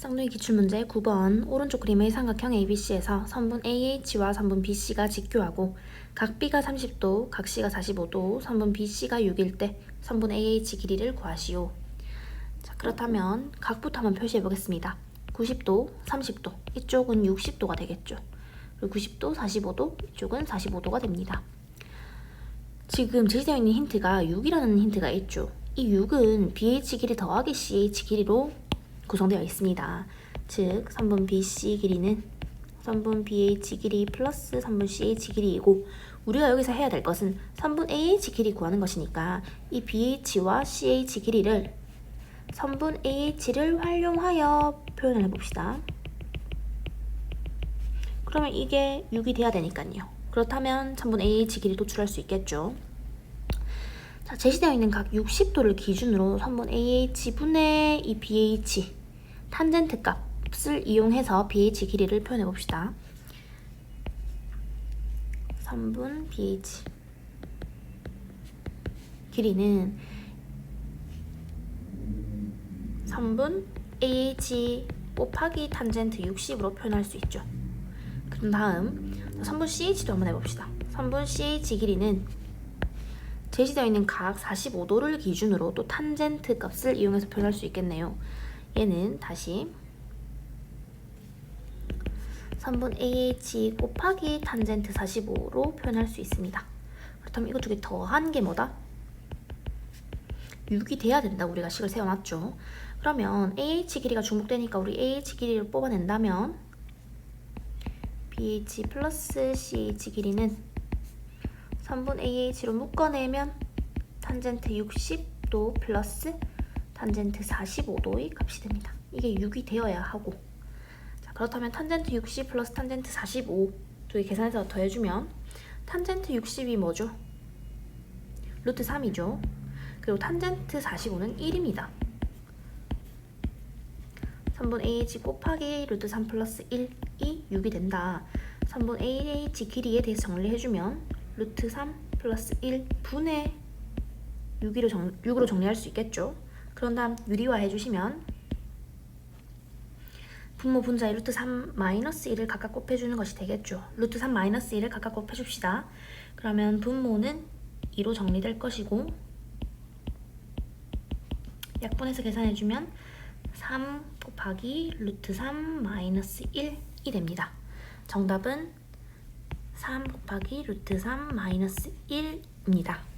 쌍둥이 기출문제 9번 오른쪽 그림의 삼각형 ABC에서 선분 AH와 선분 BC가 직교하고 각 B가 30도, 각 C가 45도, 선분 BC가 6일 때 선분 AH 길이를 구하시오. 자, 그렇다면 각부터 한번 표시해 보겠습니다. 90도, 30도, 이쪽은 60도가 되겠죠. 그리고 90도, 45도, 이쪽은 45도가 됩니다. 지금 제시되어 있는 힌트가 6이라는 힌트가 있죠. 이 6은 BH 길이 더하기 CH 길이로 구성되어 있습니다. 즉, 선분 BC 길이는 선분 BH 길이 플러스 선분 CH 길이이고 우리가 여기서 해야 될 것은 선분 AH 길이 구하는 것이니까 이 BH와 CH 길이를 선분 AH를 활용하여 표현을 해봅시다. 그러면 이게 6이 돼야 되니까요. 그렇다면 선분 AH 길이 도출할 수 있겠죠. 자, 제시되어 있는 각 60도를 기준으로 선분 AH분의 이 BH 탄젠트 값을 이용해서 BH 길이를 표현해 봅시다. 선분 BH 길이는 선분 AH 곱하기 탄젠트 60으로 표현할 수 있죠. 그럼 다음 선분 CH도 한번 해봅시다. 선분 CH 길이는 제시되어 있는 각 45도를 기준으로 또 탄젠트 값을 이용해서 표현할 수 있겠네요. 얘는 다시 선분 AH 곱하기 탄젠트 45로 표현할 수 있습니다. 그렇다면 이거 두 개 더한 게 뭐다? 6이 돼야 된다. 우리가 식을 세워놨죠. 그러면 AH 길이가 중복되니까 우리 AH 길이를 뽑아낸다면 BH 플러스 CH 길이는 선분 AH로 묶어내면 탄젠트 60도 플러스 탄젠트 45도의 값이 됩니다. 이게 6이 되어야 하고 자, 그렇다면 탄젠트 60 플러스 탄젠트 45두개 계산해서 더해주면 탄젠트 60이 뭐죠? 루트 3이죠. 그리고 탄젠트 45는 1입니다. 3분 AH 곱하기 루트 3 플러스 1이 6이 된다. 3분 AH 길이에 대해서 정리해주면 루트 3 플러스 1 분의 6으로, 정, 6으로 정리할 수 있겠죠. 그런 다음 유리화 해 주시면 분모 분자의 루트 3 마이너스 1을 각각 곱해주는 것이 되겠죠. 루트 3 마이너스 1을 각각 곱해줍시다. 그러면 분모는 2로 정리될 것이고 약분해서 계산해주면 3 곱하기 루트 3 마이너스 1이 됩니다. 정답은 3 곱하기 루트 3 마이너스 1입니다.